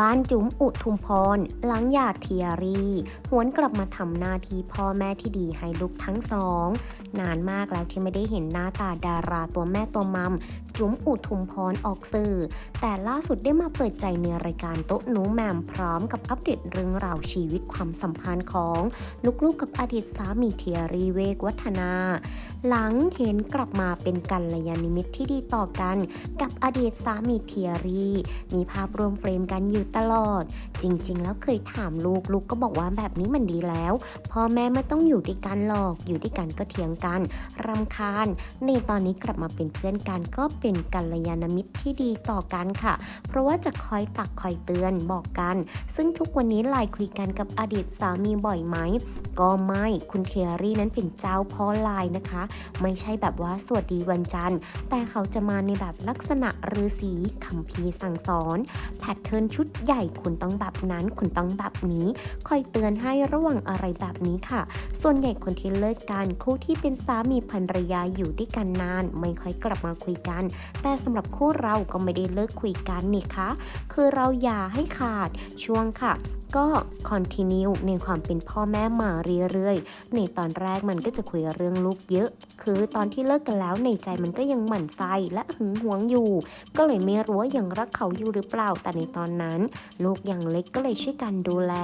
บ้านจุ๋มอุทุมพร หลังหย่าเทียรีหวนกลับมาทำหน้าที่พ่อแม่ที่ดีให้ลูกทั้งสอง นานมากแล้วที่ไม่ได้เห็นหน้าตาดาราตัวแม่ตัวมัมจุ๋มอุทุมพรออกสื่อ แต่ล่าสุดได้มาเปิดใจในรายการโต๊ะหนูแมมพร้อมกับอัปเดตเรื่องราวชีวิตความสัมพันธ์ของลูกๆกับอดีตสามีเทียรีเวกวัฒนา หลังเห็นกลับมาเป็นกัลยาณมิตรที่ดีต่อกัน กับอดีตสามีเทียรี มีภาพรวมเฟรมกันอยู่ตลอด จริงๆ แล้วเคยถามลูกลูกก็บอกว่าแบบนี้มันดีแล้วพ่อแม่ไม่ต้องอยู่ด้วยกันหรอกอยู่ด้วยกันก็เถียงกันรำคาญ ในตอนนี้กลับมาเป็นเพื่อนกันก็เป็นกัลยาณมิตรที่ดีต่อกันค่ะ เพราะว่าจะคอยตักคอยเตือนบอกกัน ซึ่งทุกวันนี้ไลน์คุยกันกับอดีตสามีบ่อยไหม ก็ไม่คุณเทียรี่นั้นเป็นเจ้าพ่อไลน์นะคะ ไม่ใช่แบบว่าสวัสดีวันจันทร์ แต่เขาจะมาในแบบลักษณะฤาษีคัมภีสั่งสอนแพทเทิร์นชุดใหญ่คุณต้องแบบนั้นคุณต้องแบบนี้คอยเตือนให้ระวังอะไรแบบนี้ค่ะ ส่วนใหญ่คนที่เลิกกันคู่ที่เป็นสามีภรรยาอยู่ด้วยกันนาน ไม่ค่อยกลับมาคุยกัน แต่สำหรับคู่เราก็ไม่ได้เลิกคุยกันนี่คะคือเราอย่าให้ขาดช่วงค่ะก็คอนติเนียในความเป็นพ่อแม่มาเรื่อยๆ ในตอนแรกมันก็จะคุยเรื่องลูกเยอะ คือตอนที่เลิกกันแล้วในใจมันก็ยังหมั่นไส้และหึงหวงอยู่ ก็เลยไม่รู้ว่ายังรักเขาอยู่หรือเปล่า แต่ในตอนนั้น ลูกยังเล็กก็เลยช่วยกันดูแล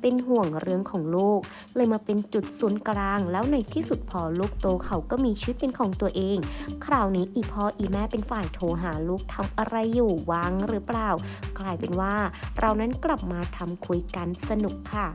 เป็นห่วงเรื่องของลูก เลยมาเป็นจุดศูนย์กลาง แล้วในที่สุดพอลูกโตเขาก็มีชีวิตเป็นของตัวเอง คราวนี้อีพ่ออีแม่เป็นฝ่ายโทรหาลูกทำอะไรอยู่วางหรือเปล่า กลายเป็นว่าเรานั้นกลับมาทำคุยกันสนุกค่ะ